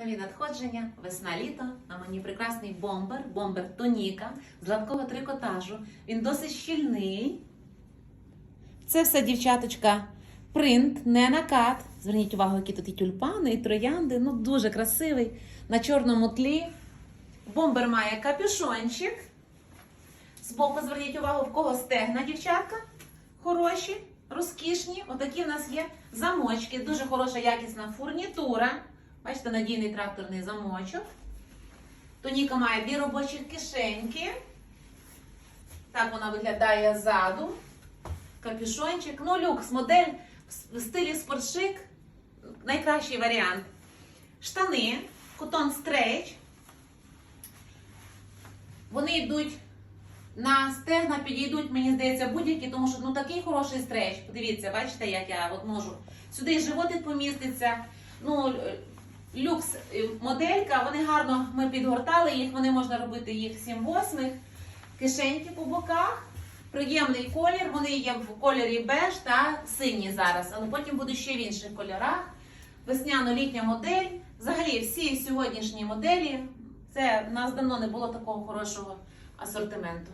Нові надходження, весна літо. На мені прекрасний бомбер, бомбер тоніка з гладкого трикотажу. Він досить щільний. Це все, дівчаточка, принт, не накат. Зверніть увагу, які тут і тюльпани, і троянди. Ну, дуже красивий. На чорному тлі. Бомбер має капюшончик. Збоку зверніть увагу, в кого стегна, дівчатка. Хороші, розкішні. Отакі в нас є замочки. Дуже хороша якісна фурнітура. Бачите, надійний тракторний замочок. Тоніка має дві робочі кишеньки. Так вона виглядає ззаду. Капюшончик. Ну, люкс, модель в стилі спортшик. Найкращий варіант. Штани, кутон стрейч. Вони йдуть на стегна, підійдуть, мені здається, будь-які, тому що ну такий хороший стрейч. Подивіться, бачите, як я от можу. Сюди животик поміститься. Ну, люкс е, моделька, вони гарно ми підгортали їх, вони можна робити їх 7 восьмих. Кишеньки по боках. Приємний колір, вони є в кольорі беж та синій зараз, але потім будуть ще в інших кольорах. Весняно-літня модель. Взагалі, всі сьогоднішні моделі, це в нас давно не було такого хорошого асортименту.